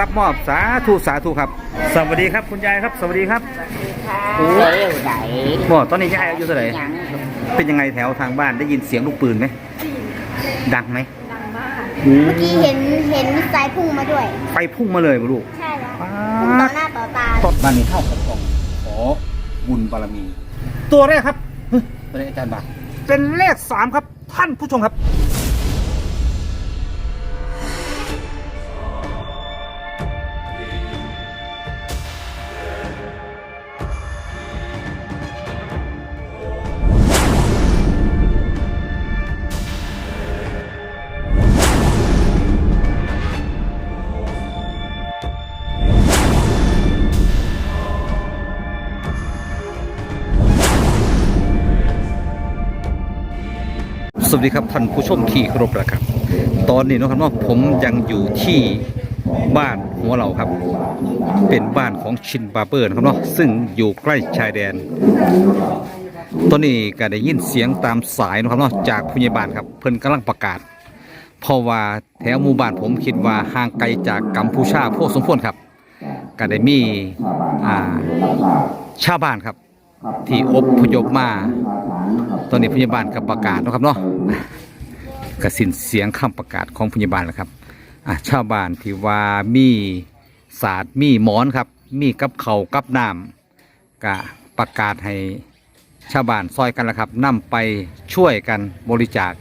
รับมอบสาธุสาธุครับ สวัสดีครับคุณยายครับ สวัสดีครับโอ้เร็วไหนบ่ตอนนี้ยายอายุเท่าไหร่ยังเป็นยังไงแถวทางบ้านได้ยินเสียงลูกปืนไหมดังไหมดังมากโอ้เมื่อกี้เห็นเห็นมิสไซล์พุ่งมาด้วยไฟพุ่งมาเลยบ่ลูกใช่แล้วป๊าพุ่งต่อดหน้าต่อตาต้นบ้านนี้เท่ากับกองขอบุญบารมี ตัวแรกครับเฮ้ยตัวแรกอาจารย์บาเป็นเลขสามครับ ท่านผู้ชมครับ สวัสดีครับท่านผู้ชมที่เคารพนะครับ ตอนนี้นะครับว่าผมยังอยู่ที่บ้านหัวเราครับ เป็นบ้านของชินบาเบอร์นะครับเนาะซึ่งอยู่ใกล้ชายแดน ตอนนี้ก็ได้ยินเสียงตามสายนะครับเนาะจากผู้ใหญ่บ้านครับ เพิ่นกำลังประกาศ เพราะว่าแถวหมู่บ้านผมคิดว่าห่างไกลจากกัมพูชาพวกสมควรครับก็ได้มีอ่าชาวบ้านครับ ที่อพยพมา ตอนนี้พยาบาลกับประกาศเนาะครับเนาะกระสินเสียงคำประกาศของพยาบาลแล้วครับอะชาวบ้านที่ว่ามีศาสตร์มีหมอนครับ มีกับเขาวกับน้ำกะประกาศให้ชาวบ้านซอยกันแล้วครับนำไปช่วยกันบริจาค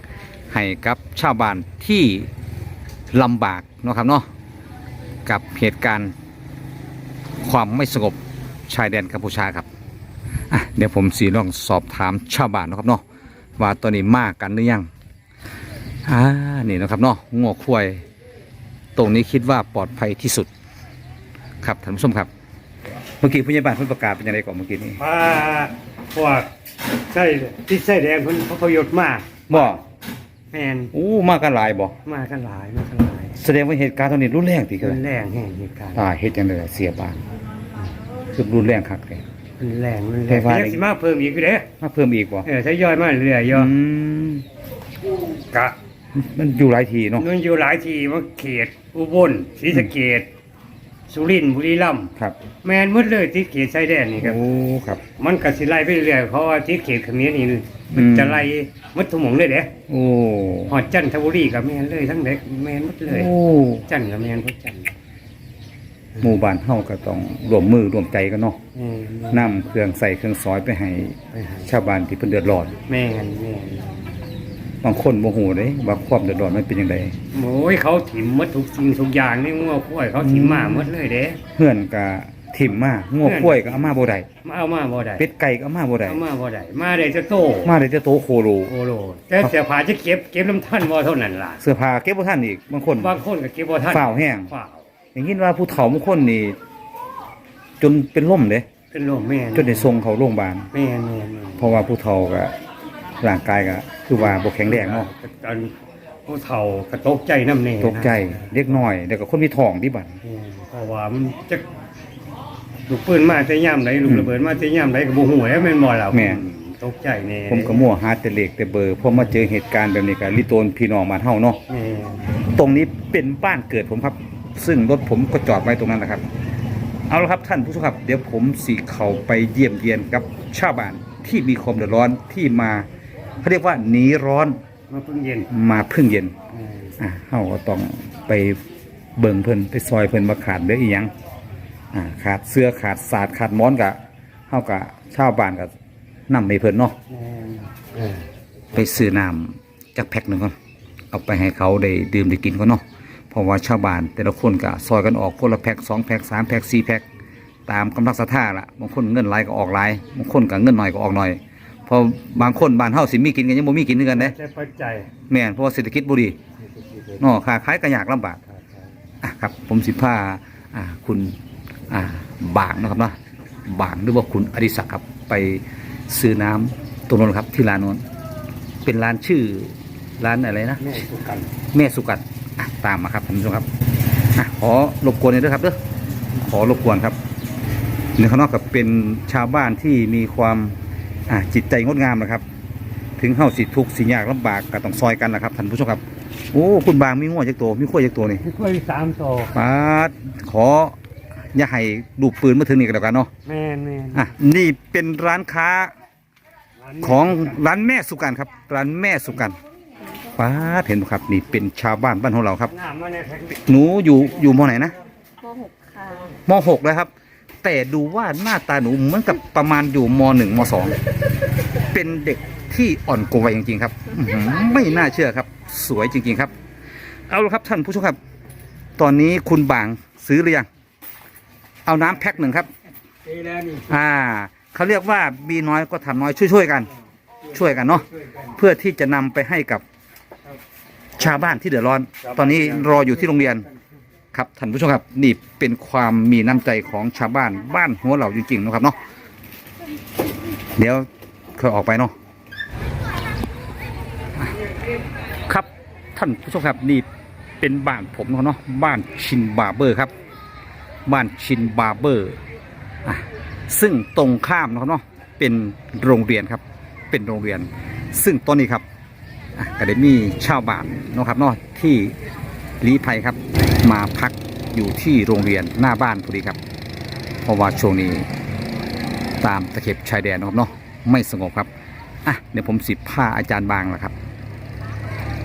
ให้กับชาวบ้านที่ลำบากเนาะครับเนาะกับเหตุการณ์ความไม่สงบชายแดนกัมพูชาครับ อะเดี๋ยวผมสีลองสอบถามชาวบ้านเนาะครับเนาะว่าตอนนี้มากกันหรือยังอ่านี่นะครับเนาะงัวควายตรงนี้คิดว่าปลอดภัยที่สุด ครับท่านผู้ชมครับ เมื่อกี้ผู้ใหญ่บ้านเพิ่นประกาศเป็นยังไงก่อนเมื่อกี้นี้พาพวกใส่ที่ใส่แดงเพิ่นเขาประโยชน์มากบ่แมนอู้มากันหลายบ่มากันหลายมากันหลายแสดงว่าเหตุการณ์ตอนนี้รุนแรงติเกิมันนแรงแห่งเหตุการณ์อ่าเหตุจังได๋เสียบ้านคือรุนแรงคักเลย มันแรงมันแรแต่งว่ายังสิมาเพิ่มอีกอยู่เด้มาเพิ่มอีกบ่เออถ้าย่อยมาเรื่อยๆย่ออืมกะมันอยู่หลายทีเนาะมันอยู่หลายที่ว่าเขต อุบลศรีสะเกษสุรินทร์บุรีรัมย์ครับแมนหมดเลยที่เขตชายแดนนี่ครับ โอ้ครับ มันก็สิไล่ไปเรื่อยๆเพราะว่าที่เขตเขมรนี่มันอืม จะไล่หมดทุกหม่องเลยเด้โอ้ฮอดจันทบุรีก็แม่นเลยทั้งเด็กแม่นหมดเลย โอ้จันทร์ก็แม่นพุจันทร์ หมู่บ้านเฮาก็ต้องรวมมือรวมใจกันเนาะแม่นนำเครื่องใส่เครื่องซอยไปให้ไปหาชาวบ้านที่เพิ่นเดือดร้อนแม่นแม่นบางคนบ่ฮู้เด้ว่าความเดือดร้อนมันเป็นจังไดโอ้ยเขาถิ่มหมดทุกสิ่งทุกอย่างนี่งัวกล้วยเขาถิ่มมาหมดเลยเด้ เฮือนก็ถิ่มมางัวควายก็เอามาบ่ได้มาเอามาบ่ได้เป็ดไก่ก็เอามาบ่ได้เอามาบ่ได้มาได้จะโตมาได้แต่โตโคโล โอโลแต่เสียผาจะเก็บเก็บน้ำท่านบ่เท่านั้นล่ะเสื้อผ้าเก็บบ่ทันอีกบางคนบางคนก็เก็บบ่ทันฝ้าวแห้งฝ้าว อย่างนี้ว่าผู้เฒ่าบางคนนี่ จนเป็นล่มเด้เป็นโรคแม่นจนได้ส่งเข้าโรงพยาบาลแม่นแม่นแม่นเพราะว่าผู้เฒ่าก็ร่างกายก็คือว่าบ่แข็งแรงเนาะตอนผู้เฒ่าก็ตกใจน้ำแน่นะตกใจเล็กน้อยแล้วก็คนมีท้องที่บัดอืมเพราะว่ามันจะลูกปืนมาแต่ย่ำไหนลูกระเบิดมาแต่ย่ำไหนก็บ่ฮู้แล้วแม่นบ่ล่ะแม่น ตกใจแน่ผมก็มั่วหาแต่เลขแต่เบอร์พอมาเจอเหตุการณ์แบบนี้ก็ลิโตนพี่น้องบ้านเฮาเนาะแม่นตรงนี้เป็นบ้านเกิดผมครับ ซึ่งรถผมก็จอดไว้ตรงนั้นนะครับ เอาละครับท่านผู้ชมครับ เดี๋ยวผมสีเขาไปเยี่ยมเยียนกับชาวบ้านที่มีความเดือดร้อนที่มาเขาเรียกว่าหนีร้อนมาเพิ่งเย็นมาพึ่งเย็นอืมอะเฮาก็ต้องไปเบิ่งเพิ่นไปซอยเพิ่นมาขาดเหลืออีหยังอ่าขาดเสื้อขาดสาดขาดหมอนกะเฮากะชาวบ้านกะนำให้เพิ่นเนาะแม่นเออไปซื้อน้ำจากแพ็คหนึ่งก่อนเอาไปให้เขาได้ดื่มได้กินก่อนเนาะเพ ราะว่าชาวบ้านแต่ละคนก็ซอยกันออกคนละแพ็คสองแพ็คสามแพ็คสี่แพ็คตามกำลังศรัทธาละบางคนเงินหลายก็ออกหลายบางคนก็เงินน้อยก็ออกน้อยเพอบางคนบ้านเฮาสิมีกินกันยังบ่มีกินคือกันเด้แต่ปัจจัยแม่นเพราะว่าเศรษฐกิจบ่ดีเนาะค้าขายก็ยากลำบากอะครับ ผมสิพาอ่าคุณอ่าบางเนาะครับเนาะบางหรือว่าคุณอดิศักดิ์ครับไปซื้อน้ำตรงนั้นครับที่ร้านโน้นเป็นร้านชื่อร้านอะไรนะ แม่สุกัน แม่สุกัดอะ ตามมาครับท่านผู้ชมครับอะขอรบกวนหน่อยด้วยครับเด้อขอรบกวนครับในข้างนอกกับเป็นชาวบ้านที่มีความอะจิตใจงดงามนะครับ ถึงเฮาสิทุกข์สิยากลำบากก็ต้องซอยกันนะครับท่านผู้ชมครับโอ้คุณบางมีงัวจักตัวมีขั้วจักตัวนี่กล้วยสามต่อปาดขออย่าให้ดูปปืนมาถึงนี่กันแล้วกันเนาะแม่นแม่นอะนี่เป็นร้านค้าของร้านแม่สุกันครับ ร้านแม่สุกัน ป้าดเห็นไหมครับ นี่เป็นชาวบ้านบ้านของเราครับน้ำมาในแพ็คหนูอยู่อยู่มอไหนนะมหกค่ะมหกเลยครับ แต่ดูว่าหน้าตาหนูเหมือนกับประมาณอยู่มหนึ่งมสองเป็นเด็กที่อ่อนกว่าวัยจริงๆครับอื้อหือไม่น่าเชื่อครับ สวยจริงๆครับ เอาละครับท่านผู้ชมครับ ตอนนี้คุณบางซื้อหรือยังเอาน้ำแพ็คหนึ่งครับ ปีแล้วนี่อ่าเขาเรียกว่าบีน้อยก็ทำน้อยช่วยๆกัน ช่วยกันเนาะเพื่อที่จะนำไปให้กับ ชาวบ้านที่เดือดร้อน ตอนนี้รออยู่ที่โรงเรียนครับท่านผู้ชมครับนี่เป็นความมีน้ำใจของชาวบ้านบ้านหัวเหล่าจริงๆนะครับเนาะเดี๋ยวเขาออกไปเนาะครับท่านผู้ชมครับนี่เป็นบ้านผมนะครับเนาะบ้านชินบาร์เบอร์ครับ บ้านชินบาร์เบอร์ซึ่งตรงข้ามนะครับเนาะเป็นโรงเรียนครับ เป็นโรงเรียน ซึ่งตอนนี้ครับอะ ก็ได้มีชาวบ้านนะครับเนาะที่ลีภัยครับ มาพักอยู่ที่โรงเรียนหน้าบ้านพอดีครับ เพราะว่าช่วงนี้ตามตะเข็บชายแดนนะครับเนาะไม่สงบครับอะเดี๋ยวผมสิบผ้าอาจารย์บางแล้วครับ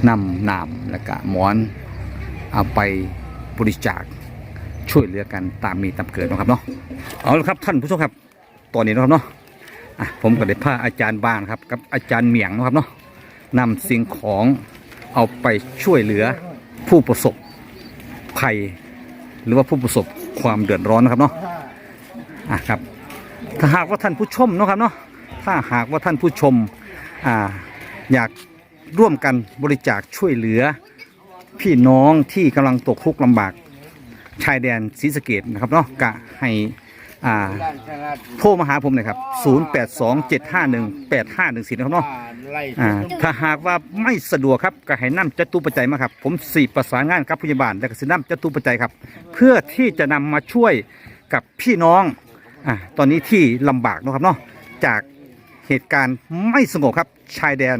นำนามและกะหมอน เอาไปบริจาคช่วยเหลือกันตามมีตามเกิดนะครับเนาะเอาละครับท่านผู้ชมครับตอนนี้นะครับเนาะอะผมก็ได้พาอาจารย์บานครับกับอาจารย์เหมียงนะครับเนาะ นำสิ่งของเอาไปช่วยเหลือผู้ประสบภัย หรือว่าผู้ประสบความเดือดร้อนนะครับเนาะอะครับ ถ้าหากว่าท่านผู้ชมนะครับเนาะถ้าหากว่าท่านผู้ชมอ่าอยากร่วมกันบริจาคช่วยเหลือ พี่น้องที่กำลังตกทุกข์ลำบากชายแดนศรีสะเกดนะครับเนาะกะให้ อ่า โทรมาหาผมหน่อยครับ 0827518514นะครับเนาะอ่าถ้าหากว่าไม่สะดวกครับก็ให้นำจตุปัจจัยมาครับ ผมสี่ประสานงานกับพยาบาลและก็สินำจตุปัจจัยครับ เพื่อที่จะนำมาช่วยกับพี่น้องอ่าตอนนี้ที่ลำบากนะครับเนาะจากเหตุการณ์ไม่สงบครับชายแดน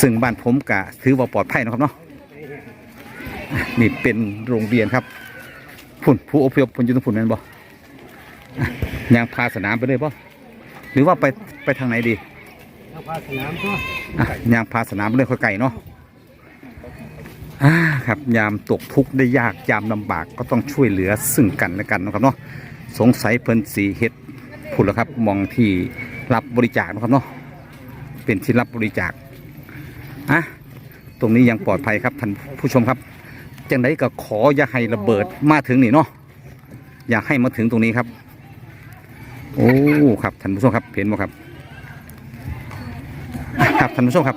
ซึ่งบ้านผมกะถือว่าปลอดภัยนะครับเนาะอะนี่เป็นโรงเรียนครับพุ่นผู้อพยพพุ่นยู่ตรงพุ่นนั่นบ่อะ ยางพาสนามไปเลยบ่หรือว่าไปไปทางไหนดีน้ำพาสนามก็อะยางพาสนามไปเลยค่อยไก่เนาะอ่าครับยามตกทุกข์ได้ยากยามลำบากก็ต้องช่วยเหลือซึ่งกันและกันนะครับเนาะสงสัยเพิ่นสีเฮ็ดพุ่นแล้วครับมองที่รับบริจาคนะครับเนาะเป็นที่รับบริจาคอะตรงนี้ยังปลอดภัยครับท่านผู้ชมครับจังไดก็ขออย่าให้ระเบิดมาถึงนี่เนาะอยากให้มาถึงตรงนี้ครับ โอ้ครับท่านผู้ชมครับเห็นไหมครับ ครับท่านผู้ชมครับ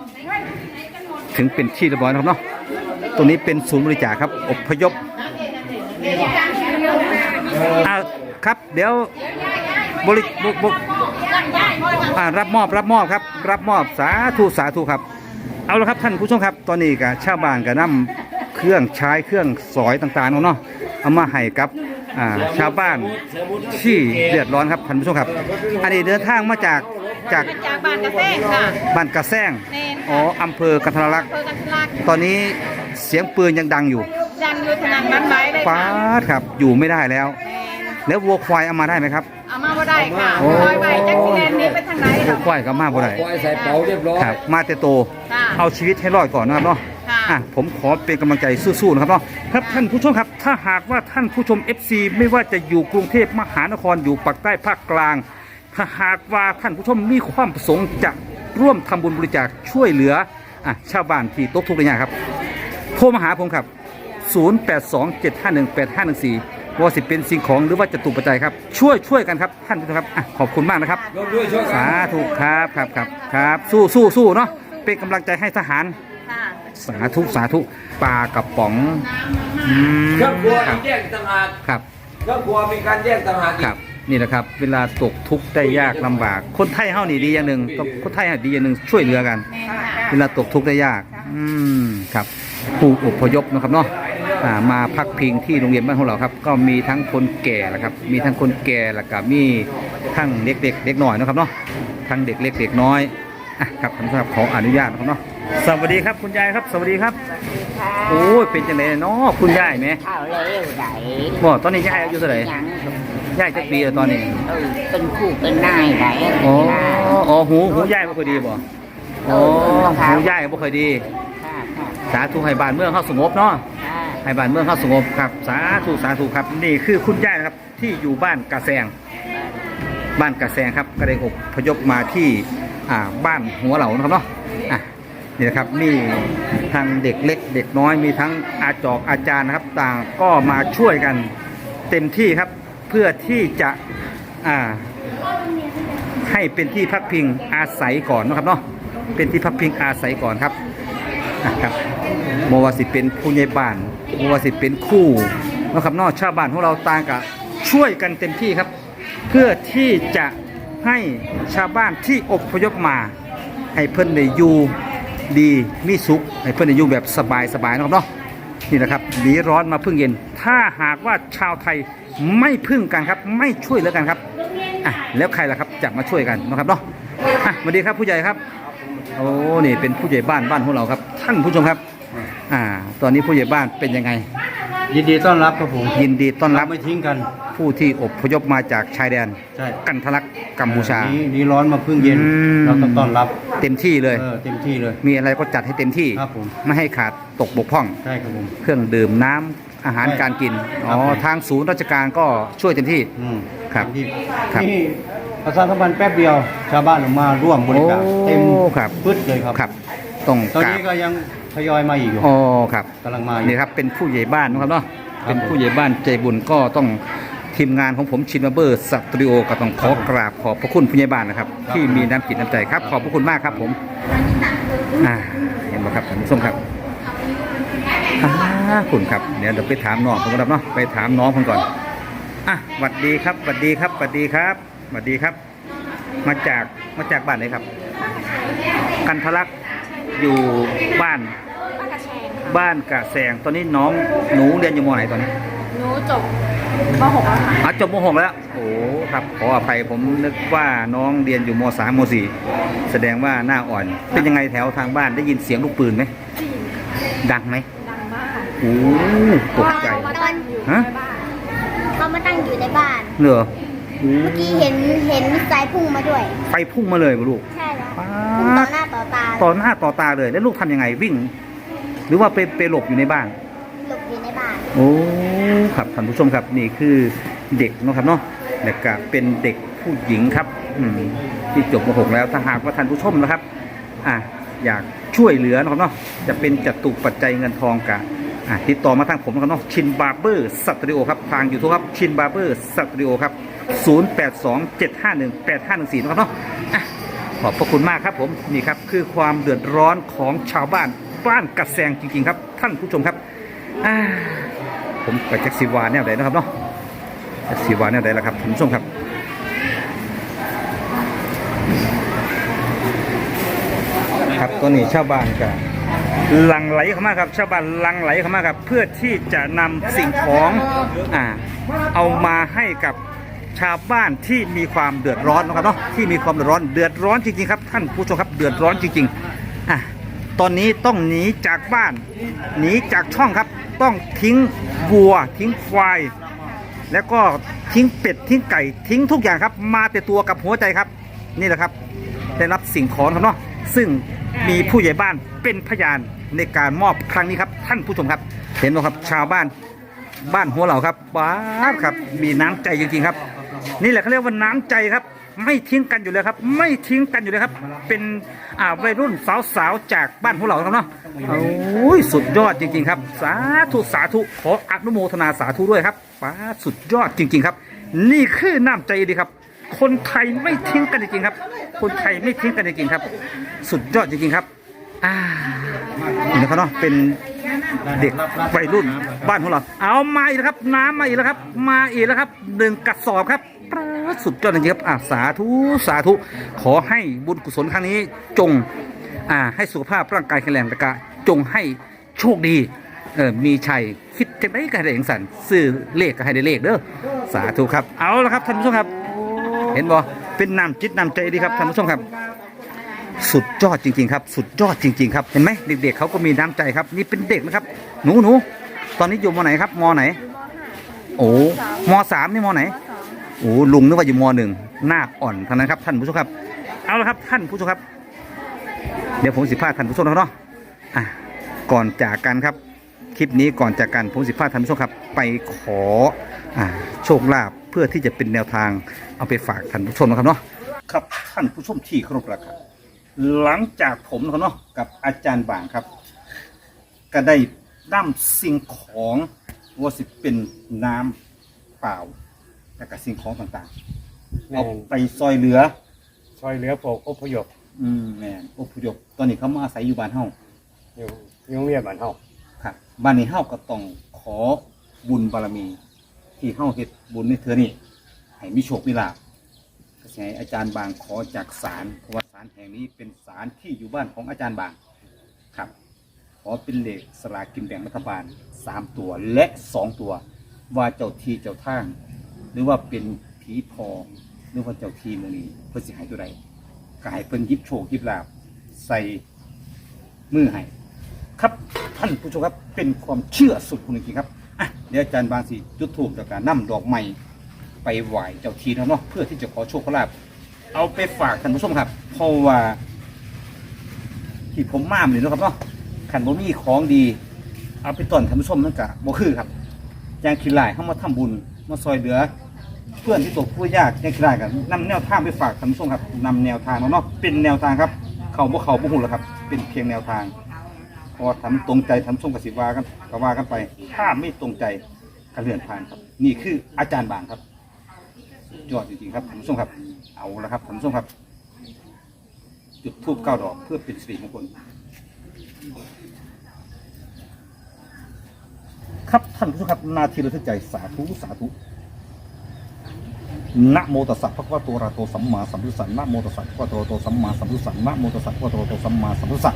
ถึงเป็นที่เรียบร้อยแล้วครับเนาะตรงนี้เป็นศูนย์บริจาคครับอพยพอ่าครับ เดี๋ยวบริบบบอ่ารับมอบรับมอบครับ รับมอบสาธุสาธุครับ เอาละครับท่านผู้ชมครับ ตอนนี้กับชาวบ้านก็นำเครื่องใช้เครื่องสอยต่างๆเนาะเอามาให้กับ อ่าชาวบ้านที่เดือดร้อนครับท่านผู้ชมครับ อันนี้เดินทางมาจากจากจากบ้านกระแซงค่ะบ้านกระแซงแม่นอ๋ออำเภอกันทรลักษณ์อำเภอกันทลักตอนนี้เสียงปืนยังดังอยู่ดังอยู่ทางนั้นไว้เลยฟ้าค่ะดครับอยู่ไม่ได้แล้วแม่นแล้ววัวควายเอามาได้ไหมครับเอามาบ่ได้ค่ะโอ้คอยไว้จักสิแลนนี้ไปทางไหนหรวัอวควายก็มาบ่ได้ปล่อยใส่เป๋าเรียบร้อยครับ มาแต่โต ค่ะเอาชีวิตให้รอดก่อนนะครับเนาะ ค่ะ อะผมขอเป็นกำลังใจสู้ๆนะครับเนาะครับท่านผู้ชมครับ ถ้าหากว่าท่านผู้ชม FC ไม่ว่าจะอยู่กรุงเทพมหานครอยู่ปากใต้ภาคกลาง ถ้าหากว่าท่านผู้ชมมีความประสงค์จะร่วมทำบุญบริจาคช่วยเหลืออะชาวบ้านที่ตกทุกข์ได้ยากครับ โทรมาหาผมครับ 0827518514ว่าสิเป็นสิ่งของหรือว่าจะตุปัจจัยครับ ช่วยช่วยกันครับท่านผู้ชมครับอะขอบคุณมากนะครับ ร่วมด้วยช่วยกัน สาธุครับครับครับครับสู้สู้สู้เนาะเป็นกำลังใจให้ทหารค่ะ สาธุสาธุปลากระป๋องอืมเครื่องครัวครับแยกต่างหากครับ เครื่องครัวมีการแยกต่างหากอีคกรับนี่แหละครับเวลาตกทุกข์ได้ยากลำบาก คนไทยเฮานี่ดีอย่างหนึ่งต้องคนไทยเฮาดีอย่างหนึ่งช่วยเหลือกัน แม่นค่ะ เวลาตกทุกข์ได้ยาก อืมครับผู้อพยพนะครับเนาะอ่ามาพักพิงที่โรงเรียนบ้านของเราครับ ก็มีทั้งคนแก่ละครับ มีทั้งคนแก่แล้วก็มีทั้งเด็กเด็กเด็กน้อยนะครับเนาะทั้งเด็กเล็กเด็กน้อยอะครับท่านผู้ชมครับขออนุญาตนะครับเนาะ สวัสดีครับคุณยายครับ สวัสดีครับ โอ้ยเป็นจังไดเนาะคุณยายแหมข้าวเร็วไหนบ่ตอนนี้ยายอายุเท่าไหร่ยังยายจักปีแล้วตอนนี้เออเป็นคู่เป็นนายไหนอ๋ออ๋อหูหูยายบ่ค่อยดีบ่อ๋อหูยายบ่ค่อยดีค่ะค่ะสาธุให้บ้านเมืองเฮาสงบเนาะค่ะให้บ้านเมืองเฮาสงบครับ สาธุสาธุครับนี่คือคุณยายนะครับที่อยู่บ้านกระแซงบ้านกระแซงครับก็ได้อพยพมาที่อ่าบ้านหัวเหล่านะครับเนาะอะ นี่นะครับมีทั้งเด็กเล็ก เด็กน้อยมีทั้งอาจอกอาจารย์นะครับ ต่างก็มาช่วยกันเต็มที่ครับเพื่อที่จะอ่าให้เป็นที่พักพิงอาศัยก่อนนะครับเนาะเป็นที่พักพิงอาศัยก่อนครับนะครับโมวาสิเป็นผู้ใหญ่บ้านโมวาสิเป็นคู่นะครับนอกชาวบ้านของเราต่างกับช่วยกันเต็มที่ครับ เพื่อที่จะให้ชาวบ้านที่อพยพมา ให้เพิ่นได้อยู่ ดีมีสุขให้เพื่อนอยู่แบบสบายสบายๆนะครับเนาะนี่นะครับหนีร้อนมาพึ่งเย็น ถ้าหากว่าชาวไทยไม่พึ่งกันครับ ไม่ช่วยเหลือกันครับอะแล้วใครล่ะครับจะมาช่วยกันนะครับเนาะอะสวัสดีครับผู้ใหญ่ครับโอ้นี่เป็นผู้ใหญ่บ้านบ้านของเราครับท่านผู้ชมครับ อ่า ตอนนี้ผู้ใหญ่บ้านเป็นยังไง ยินดีต้อนรับครับผมยินดีต้อนรับไม่ทิ้งกัน ผู้ที่อพยพมาจากชายแดน ใช่กันทะลักกัมพูชา นี่นี่ร้อนมาเพิ่งเย็นอืม เราต้องต้อนรับเต็มที่เลย เออเต็มที่เลย มีอะไรก็จัดให้เต็มที่ ครับผม ไม่ให้ขาดตกบกพร่อง ใช่ครับผม เครื่องดื่มน้ำอาหารใช่การกิน ครัอ๋บอ ผม ทางศูนย์ราชการก็ช่วยเต็มที่ อืมครับเต็มที่ครับนี่ประชาสัมพันธ์แป๊บเดียว ชาวบ้านออกมาร่วมบริการโอ้เต็มครับ พืดเลยครับ ครับ ต้องตอนกราบ นี้ก็ยัง ทยอยมาอีกอยู่อ๋อครับกำลังมาอยู่ นี่ครับเป็นผู้ใหญ่บ้านนะครับเนาะครับ เป็นผู้ใหญ่บ้านใจบุญก็ต้องทีมงานของผมชินมาเบอร์สตูดิโอก็ต้องขอกราบขอบพระคุณผู้ใหญ่บ้านนะครับ ที่มีน้ำจิตน้ำใจครับ ขอบพระคุณมากครับผมอ่าเห็นไหมครับท่านผู้ชมครับอ่าคุณครับเดี๋ยวเราไปถามน้องผมก่อนครับเนาะไปถามน้องผมก่อนอะสวัสดีครับสวัสดีครับสวัสดีครับสวัสดีครับ มาจากมาจากบ้านไหนครับ กันทะลักอยู่บ้าน บ้านกะแสงตอนนี้น้องหนูเรียนอยู่มไหนตอนนี้หนูจบม .6 แล้วค่ะอ๋อจบมหกแล้ว โอ้ครับขออภัยผมนึกว่าน้องเรียนอยู่มสามมสี่แสดงว่าหน้าอ่อน เป็นยังไงแถวทางบ้านได้ยินเสียงลูกปืนไหมดังไหมดังมากโอ้ตกใจเพราะว่าเรามาตั้งอยู่ฮะในบ้านเขามาตั้งอยู่ในบ้าน เหรอโอ้เมื่อกี้เห็นเห็นมิสไซล์พุ่งมาด้วย ไฟพุ่งมาเลยบ่ลูกใช่แล้วป๊าพุ่งต่อดหน้าต่อตาต่อหน้าต่อตาเลยแล้วลูกทำยังไงวิ่ง หรือว่าไปไปหลบอยู่ในบ้าน หลบอยู่ในบ้าน โอ้ครับท่านผู้ชมครับนี่คือเด็กเนาะครับเนาะและก็เป็นเด็กผู้หญิงครับอืมที่จบม .6 แล้วถ้าหากว่าท่านผู้ชมนะครับ อะอยากช่วยเหลือนะครับเนาะจะเป็นจตุปัจจัยเงินทองกะอะติดต่อมาทางผมนะครับเนาะชินบาร์เบอร์สตูดิโอครับทางยูทูบครับชินบาร์เบอร์สตูดิโอครับ 0827518514นะครับเนาะอะขอบพระคุณมากครับผมนี่ครับคือความเดือดร้อนของชาวบ้าน บ้านกระแซงจริงๆครับ ท่านผู้ชมครับผมกับแจ็คซีวาแนวไหนนะครับเนาะแจ็คซีวาแนวไหนล่ะครับท่านผู้ชมครับครับตัวนี้ชาวบ้านก็หลังไหลเข้ามาครับ ชาวบ้านหลังไหลเข้ามาครับ เพื่อที่จะนำสิ่งของอ่าเอามาให้กับชาวบ้านที่มีความเดือดร้อนนะครับเนาะที่มีความเดือดร้อนเดือดร้อนจริงๆครับ ท่านผู้ชมครับเดือดร้อนจริงๆอะ ตอนนี้ต้องหนีจากบ้าน หนีจากช่องครับ ต้องทิ้งวัว ทิ้งควาย แล้วก็ทิ้งเป็ด ทิ้งไก่ ทิ้งทุกอย่างครับ มาแต่ตัวกับหัวใจครับ นี่แหละครับ ได้รับสิ่งของครับเนาะ ซึ่งมีผู้ใหญ่บ้านเป็นพยานในการมอบครั้งนี้ครับ ท่านผู้ชมครับ เห็นไหมครับ ชาวบ้านบ้านหัวเหล่าครับป้าครับ มีน้ำใจจริงๆครับ นี่แหละเขาเรียกว่าน้ำใจครับ ไม่ทิ้งกันอยู่เลยครับ ไม่ทิ้งกันอยู่เลยครับ เป็นอ่าวัยรุ่นสาวๆจากบ้านหัวเหล่าครับเนาะโอ้ยสุดยอดจริง ๆ ครับ สาธุสาธุขออนุโมทนาสาธุด้วยครับป้าสุดยอดจริง ๆ ครับ นี่คือน้ำใจดีครับ คนไทยไม่ทิ้งกันจริงๆครับ คนไทยไม่ทิ้งกันจริงๆครับ สุดยอดจริงๆครับอ่านี่นะครับเนาะเป็นเด็กวัยรุ่นบ้านของเรา เอามาอีกแล้วครับ น้ำมาอีกแล้วครับ มาอีกแล้วครับหนึ่งกระสอบครับ สุดยอดจริงครับอ่าสาธุสาธุ ขอให้บุญกุศลครั้งนี้จงอ่าให้สุขภาพร่างกายแข็งแรงและก็จงให้โชคดีเออมีชัยคิดจะได้ก็ให้ได้อย่างสันซื้อเลขก็ให้ได้เลขเด้อสาธุครับเอาละครับท่านผู้ชมครับ เห็นบ่เป็นน้ำจิตน้ำใจดีครับท่านผู้ชมครับ สุดยอดจริง ๆ ครับ สุดยอดจริง ๆ ครับเห็นไหมเด็กๆเขาก็มีน้ำใจครับ นี่เป็นเด็กนะครับ หนูหนูตอนนี้อยู่มอไหนครับมอไหน โอ้มสามนี่มอไหน โอ้ลุงนึกว่าอยู่มหนึ่งหน้าอ่อนท่านั้นครับท่านผู้ชมครับ เอาละครับท่านผู้ชมครับ เดี๋ยวผมสิพาท่านผู้ชมแล้วเนาะอะก่อนจากกันครับ คลิปนี้ก่อนจากกันผมสิพาท่านผู้ชมครับ ไปขออ่าโชคลาภเพื่อที่จะเป็นแนวทางเอาไปฝากท่านผู้ชมนะครับเนาะครับท่านผู้ชมที่เคารพรักครับ หลังจากผมนะครับเนาะกับอาจารย์บางครับ ก็ได้นำสิ่งของว่าสิเป็นน้ำเปล่า และก็สิ่งของต่างๆแม่เอานไปซอยเหลือ ซอยเหลือพวกอพยพอืมแม่นอพยพตอนนี้เขามาอาศัยอยู่บ้านเฮาอยู่อยู่โรงเรียนบ้านเฮาครับบ้านนี้เฮาก็ต้องขอบุญบารมี ที่เฮาเฮ็ดบุญในเทือนี้ให้มีโชคมีลาภก็สิให้อาจารย์บางขอจากศาลเพราะว่าศาลแห่งนี้เป็นศาลที่อยู่บ้านของอาจารย์บางครับ ขอเป็นเลขสลากกินแบ่งรัฐบาลสามตัวและสองตัว ว่าเจ้าที่เจ้าทาง หรือว่าเป็นผีพองหรือว่าเจ้าทีมือนี้เพื่อสิหายตัวใดก็ให้เพิ่นยิบโชคยิบลาบใส่มือให้ครับท่านผู้ชมครับเป็นความเชื่อสุดคุณจริงครับอะเดี๋ยวอาจารย์บางสีจุดถูกจากการนำดอกไม้ไปไหว้เจ้าทีแล้วเนาะเพื่อที่จะขอโชคขอลาบเอาไปฝากท่านผู้ชมครับเพราะว่าที่ผมมาเลยนะครับเนาะขันบ่มีของดี เอาไปต้อนท่านผู้ชมนั่นกะบ่คือครับยางขี้ลายเข้ามาทำบุญมาซอยเหลือ เพื่อนที่ตกผู้ยากยางขี้ลายกันนำแนวทางไปฝากท่านผู้ชมครับนำแนวทางเนาะเนาะเป็นแนวทางครับ เขาบ่เขาบ่ฮู้หรอกครับ เป็นเพียงแนวทาง พอทำตรงใจทำส่งกสิว่ากันก็ว่ากันไป ถ้าไม่ตรงใจก็เลื่อนผ่านครับ นี่คืออาจารย์บางครับยอดจริงๆครับท่านผู้ชมครับ เอาละครับท่านผู้ชมครับ จุดทูบเก้าดอกเพื่อเป็นสิริมงคลครับท่านผู้ชมครับนาทีระทึกใจสาธุสาธุ นะโมตัสสะพระวะโตอะระโตสัมมาสัมพุทธัสสะนะโมตัสสะพระวะโตอะระโตสัมมาสัมพุทธัสสะนะโมตัสสะพระวะโตอะระโตสัมมาสัมพุทธัสสะ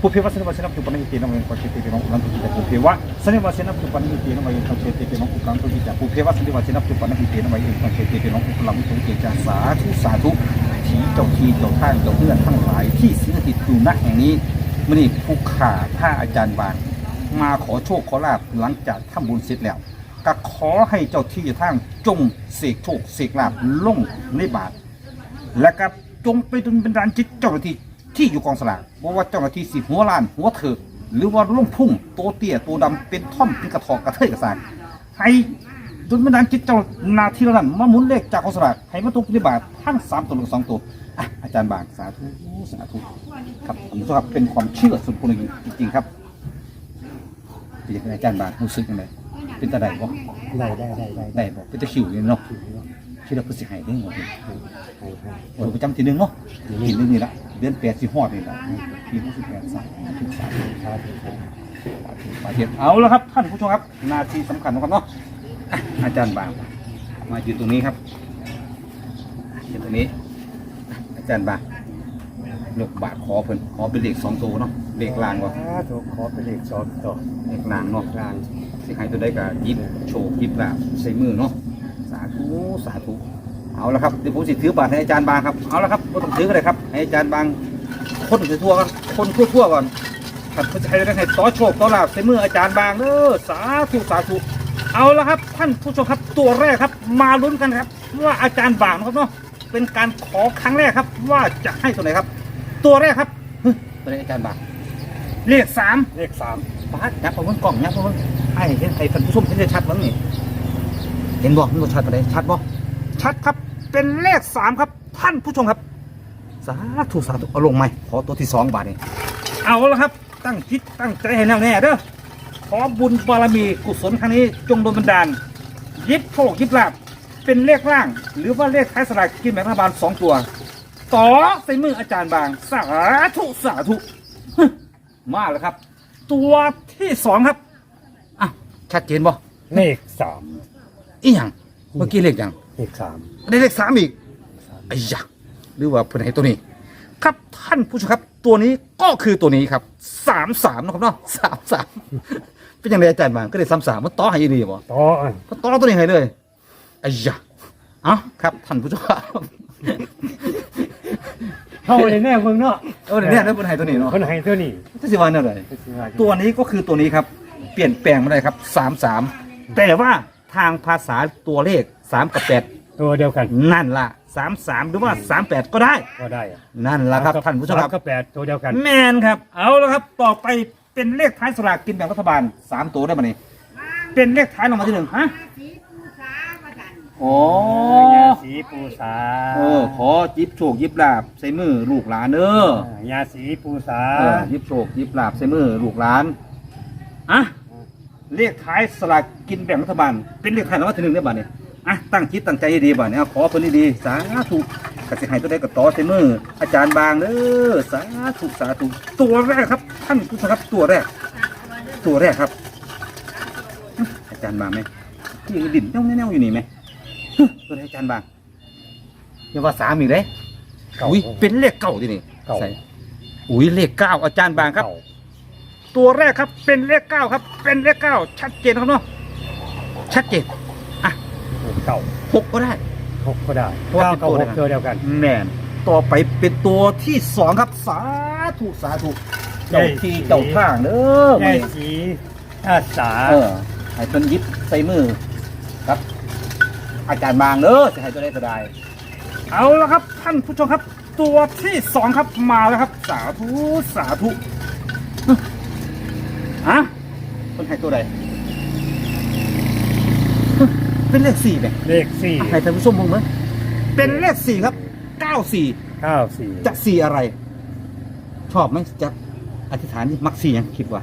ผู้เพียรวะสนิวะสนับจุปันนิตินะมายังปัจเจติเป็นองค์นั้นตุจิตผู้เพียรวะสนิวะสนับจุปันนิตินะมายังปัจเจติเป็นองค์นั้นตุจิตผู้เพียรวะสนิวะสนับจุปันนิตินะมายังปัจเจติเป็นองค์นั้นตุจิตสาธุสาธุผีเจ้าทีเจ้าท่านเจ้าเพื่อนทั้งหลายที่สิงสถิตอยู่ณแห่งนี้มันนี่ผู้ข่าท่าอาจารย์บานมาขอโชคขอลาบหลังจากทำบุญเสร็จแล้ว ก็ขอให้เจ้าที่เจ้าทางจงเสกโชคเสกลาบลงในบาท และก็จงไปดลบันดาลจิตเจ้าหน้าที่ที่อยู่กองสลากบอกว่าเจ้าหน้าที่สิหัวล้านหัวเถิกหรือว่าล่งพุ่งโตเตี้ยโตดำเป็นท่อมเป็นกระถอกกระเทยกระสานให้ดลบันดาลจิตเจ้านาที่นั้นมาหมุนเลขจากกองสลากให้มาตกในบาททั้งสามตัวหรือสองตัวอะอาจารย์บางสาธุสาธุครับผมครับเป็นความเชื่อส่วนบุคคลจริงๆครับเป็นยังไงอาจารย์บางรู้สึกยังไง เป็นตาได้บ่ได้ได้ได้ได้ได้บ่เป็นตะคิวนี่เนาะที่เราเพิ่นสิให้ได้หมดนี่โอ้ยประจำที่หนึงเนาะที่หนึงนี่ละเดือน8สิฮอดนี่ละปี68 3ทุก3ชาติมาเทียบเอาแล้วครับท่านผู้ชมครับนาทีสำคัญนะครับเนาะอะอาจารย์บางมาอยู่ตรงนี้ครับอยู่ตรงนี้ อาจารย์บางยกบาทขอเพิ่นขอเป็นเลขสองตัวเนาะเลขลางบ่ถูกขอเป็นเลขสองต่อเลขลางเนาะ กลาง สิให้ตัวได้กับยิบโชว์ยิบลาบใส่มือเนาะสาธุสาธุเอาละครับเดี๋ยวผมสิถือบาทให้อาจารย์บางครับเอาละครับไม่ต้องถือก็ได้ครับให้อาจารย์บางคนทั่วๆกันคนทั่วๆก่อนท่านผู้ชมได้ให้ต่อโชคต่อลาบใส่มืออาจารย์บางเด้อสาธุสาธุเอาละครับ ท่านผู้ชมครับตัวแรกครับ มาลุ้นกันครับ ว่าอาจารย์บางนะครับเนาะเป็นการขอครั้งแรกครับ ว่าจะให้ตัวไหนครับ ตัวแรกครับเฮ้ยตัวไหนอาจารย์บางเลขสามเลขสามปาดยับเอาเบิ่งกล่องยับเอาเบิ่ง ไอ้เห็นไอ้ท่านผู้ชมเห็นได้ชัดบ้างนี่เห็นบ่มันบ่ชัดปานใดชัดบ่ชัดครับเป็นเลขสามครับ ท่านผู้ชมครับ สาธุสาธุเอาลงไหมขอตัวที่สองบาทนี่เอาละครับ ตั้งจิตตั้งใจให้แน่วแน่เด้อขอบุญบารมีกุศลครั้งนี้จงโดนบันดาลยิบโชคยิบลาบเป็นเลขล่าง หรือว่าเลขท้ายสลากกินแบ่งรัฐบาลสองตัวต่อใส่มืออาจารย์บาง สาธุสาธุฮึมาแล้วครับ ตัวที่สองครับอะ ชัดเจนบ่เลขสามอีหยังเมื่อกี้เลขหยังเลขสามได้เลขสามอีกไอ้ยะหรือว่าเพื่อนให้ตัวนี้ ครับท่านผู้ชมครับ ตัวนี้ก็คือตัวนี้ครับสามสามนะครับเนาะสามสามเป็นยังไงอาจารย์บางก็ได้สามสามมันต่อให้ดีบ่ต่ออันก็ต่อตัวนี้ให้เลยไอ้ยะเอ้าครับท่านผู้ชมครับเข้าเลยแน่เบิ่งเนาะเออเนี่ยแล้วเป็นไฮตัวนี้เนาะเพิ่นให้ตัวนี้ที่สิวันอะไรตัวนี้ก็คือตัวนี้ครับ เปลี่ยนแปลงมาได้ครับสามสามแต่ว่าทางภาษาตัวเลขสามกับแปดตัวเดียวกันนั่นล่ะสามสามหรือว่าสามแปดก็ได้ ก็ได้อะนั่นล่ะครับท่านผู้ชมครับ ก็แปดตัวเดียวกัน แมนครับ เอาแล้วครับ ต่อไปเป็นเลขท้ายสลากกินแบ่งรัฐบาลสามตัวได้มานี่เป็นเลขท้ายรางวัลที่หนึ่งฮะโอ้ยาสีปูสาเออ ขอยิบโชคยิบลาบใส่มือลูกหลานเด้อ ยาสีปูสาเออยิบโชคยิบลาบใส่มือลูกหลาน อะเลขท้ายสลากกินแบ่งรัฐบาล เป็นเลขท้ายรางวัลที่หนึ่งได้บ้านี่อะตั้งจิตตั้งใจให้ดีบ้านี่เอาขอเพิ่นดีๆสาธุกสิให้ตัวใดก็ต่อใส่มืออาจารย์บางเด้อสาธุสาธุตัวแรกครับ ท่านผู้ชมครับตัวแรก ตัวแรกครับ อาจารย์บางไหมที่ดินเน่าแน่วๆอยู่นี่ไหมฮึตัวแรกอาจารย์บางอย่าว่าสามอีกเลยเก่าอุ้ยเป็นเลขเก้าที่นี่เก่าใส่อุ้ยเลขเก้าอาจารย์บางครับเก่า ตัวแรกครับเป็นเลขเก้าครับ เป็นเลขเก้าชัดเจนครับเนาะชัดเจนอะเก่าหกก็ได้หกก็ได้เพราะว่าเก้าเป็นกับตัวหเดียวกันกตัวเดียวกันแน่นต่อไปเป็นตัวที่สองครับ สาธุสาธุเจ้าที่เจ้าทางเด้อยาสีอาสาเออให้เพิ่นหยิบใส่มือครับ อาจารย์บางเด้อจะให้ตัวได้ก็ได้เอาละครับ ท่านผู้ชมครับ ตัวที่สองครับมาแล้วครับ สาธุสาธุ ฮะเพิ่นให้ตัวใดเป็นเลขสี่ไหมเลขสี่ให้ท่านผู้ชมมองไหมเป็นเลขสี่ครับเก้าสี่เก้าสี่จะสี่อะไร ชอบไหมจะอธิษฐานนี่มักสี่ยังคิดว่า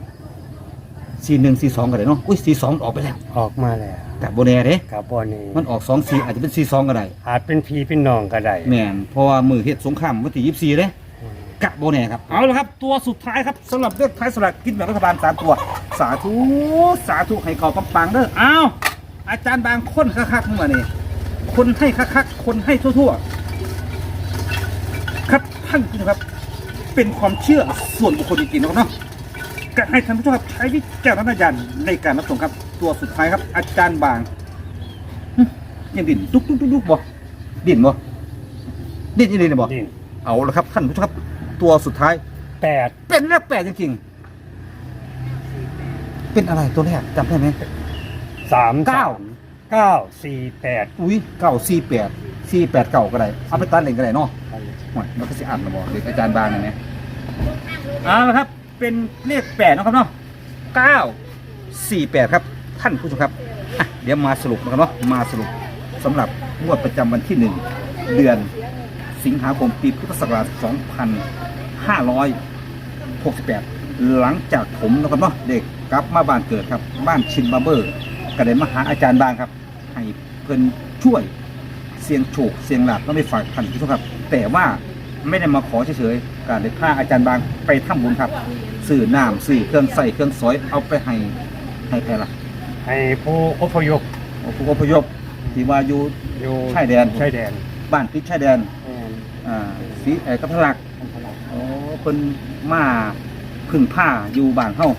สี่หนึ่งสี่สองก็ได้เนาะอุ้ยสี่สองออกไปแล้ว ออกมาแล้วแต่โบแน่เด้กับบอนี่มันออกสองสี่อาจจะเป็นสี่สองก็ได้อาจเป็นพีเป็นน้องก็ได้แม่นเพราะว่ามือเฮ็ดสงครามวันที่ยี่สิบสี่เด้ กะโบแน่ครับเอาละครับ ตัวสุดท้ายครับสำหรับเลขท้ายสลากกินแบ่งรัฐบาลสามตัว สาธุสาธุให้เขาปังๆเด้ออ้าวอาจารย์บางคนคักๆเมื่อนี่คนให้คักๆคนให้ทั่วๆ ครับท่านผู้ชมครับ เป็นความเชื่อส่วนบุคคลจริงๆนะครับเนาะก็ให้ท่านผู้ชมครับใช้วิจารณญาณในการรับชมครับ ตัวสุดท้ายครับ อาจารย์บางหึยังดิ่นดุกดุกดุกดุกบ่ดิ่นบ่ดิ่นยังดิ่นบ่นี่เอาละครับท่านผู้ชมครับ ตัวสุดท้าย แปดเป็นเลขแปดจริงๆเป็นอะไรตัวแรกจำได้ไหม สามเก้าสมเก้าสี่แปดอุ้ยเก้าสี่แปดสี่แปดเก้าก็ได้เอาไปตัดเล่นก็ได้เนาะหวยมันก็สิอ่านระบอกเด็กอาจารย์บางนะเนี่ยเอาละครับ เป็นเลขแปดนะครับเนาะเก้าสี่แปดครับ ท่านผู้ชมครับอะเดี๋ยวมาสรุปนะครับเนาะมาสรุปสำหรับงวดประจำวันที่หนึ่งเดือนสิงหาคมปีพุทธศักราช 2568หลังจากผมนะครับเนาะเด็กกลับมาบ้านเกิดครับ บ้านชินบาร์เบอร์ก็ได้มาหาอาจารย์บางครับให้เพิ่นช่วยเสียงโฉกเสียงหลับต้องได้ฝากท่านผู้ชมครับ แต่ว่าไม่ได้มาขอเฉยๆการได้พาอาจารย์บางไปทำบุญครับสื่อน้ำสื่อเครื่องใส่เครื่องสอยเอาไปให้ให้ใครล่ะให้ผู้อพยพผู้อพยพที่ว่าอยู่อยู่ชายแดนชายแดน บ้านติดชายแดนแม่นอ่าสีเอ่อกัพลักอ๋อ เพิ่นมาพึ่งผ้าอยู่บ้านเฮา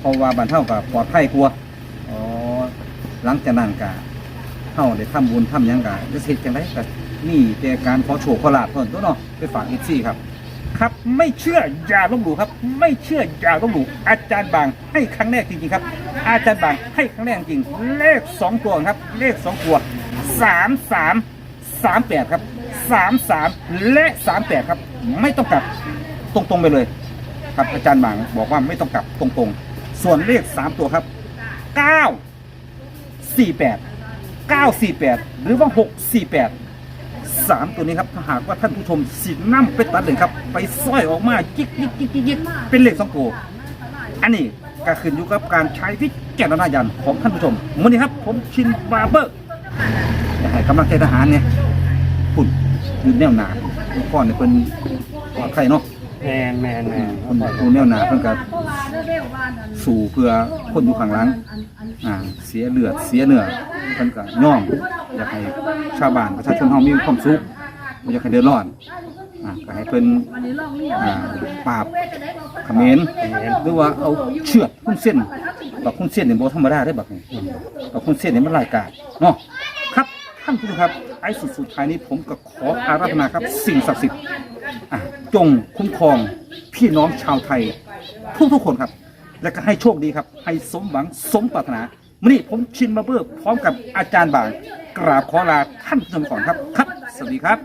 เพราะว่าบ้านเฮาก็ปลอดภัยกลัวาอ๋อหลังจากนั้นก็เฮาได้ทำบุญทำหยังก็จะเสร็จจังไดก็นี่แต่การขอโชคขอลาภเพิ่นตัวเนาะไปฝาก FC ครับ ครับไม่เชื่ออย่าลบหลู่ครับ ไม่เชื่ออย่าลบหลู่อาจารย์บางให้ครั้งแรกจริงๆครับ อาจารย์บางให้ครั้งแรกจริงเลขสองตัวครับ เลขสองตัวสามสามสามแปดครับสามสามและสามแปดครับ ไม่ต้องกลับ ตรงๆไปเลย ครับอาจารย์บางบอกว่าไม่ต้องกลับตรงๆ ส่วนเลขสามตัวครับเก้าสี่แปดเก้าสี่แปดหรือว่าหกสี่แปดสามตัวนี้ครับถ้าหากว่าท่านผู้ชมสิน้ำไปตัดเลยครับ ไปสร้อยออกมาจิกจิกจิกจิกจิกเป็นเลขสองตัวอันนี้ก็ขึ้นอยู่กับการใช้วิจารณญาณของท่านผู้ชมวันนี้ครับ ผมชินบาร์เบอร์อยากให้กำลังใจทหารเนี่ยคุณยืนแนวหนาก่อนเนี่ยเป็นปลอดภัยเนาะ แมนแมนแมนคนดูแนวหนาเพิ่นก็สู่เพื่อคนอยู่ข้างหลังอ่าเสียเลือดเสียเนื้อเพิ่นก็ย่อมอยากให้ชาวบ้านประชาชนเฮามีความสุขบ่อยากให้เดือดร้อนอ่าก็ให้เพิ่นอ่าปราบเขมรหรือว่าเอาเชือดคุ้นเส้นบักคุ้นเส้นนี่บ่ธรรมดาได้บักนี่บักคุ้นเส้นนี่มันหลายกาดเนาะครับท่านผู้ชมครับไอ้สุดสุดท้ายนี้ผมก็ขออาราธนาครับสิ่งศักดิ์สิทธิ์อะ จงคุ้มครองพี่น้องชาวไทย ทุกๆคนครับ และก็ให้โชคดีครับ ให้สมหวังสมปรารถนาวันนี้ผมชินมาเบอร์พร้อมกับอาจารย์บางกราบขอลาท่านผู้ชมก่อนครับ ครับ สวัสดีครับ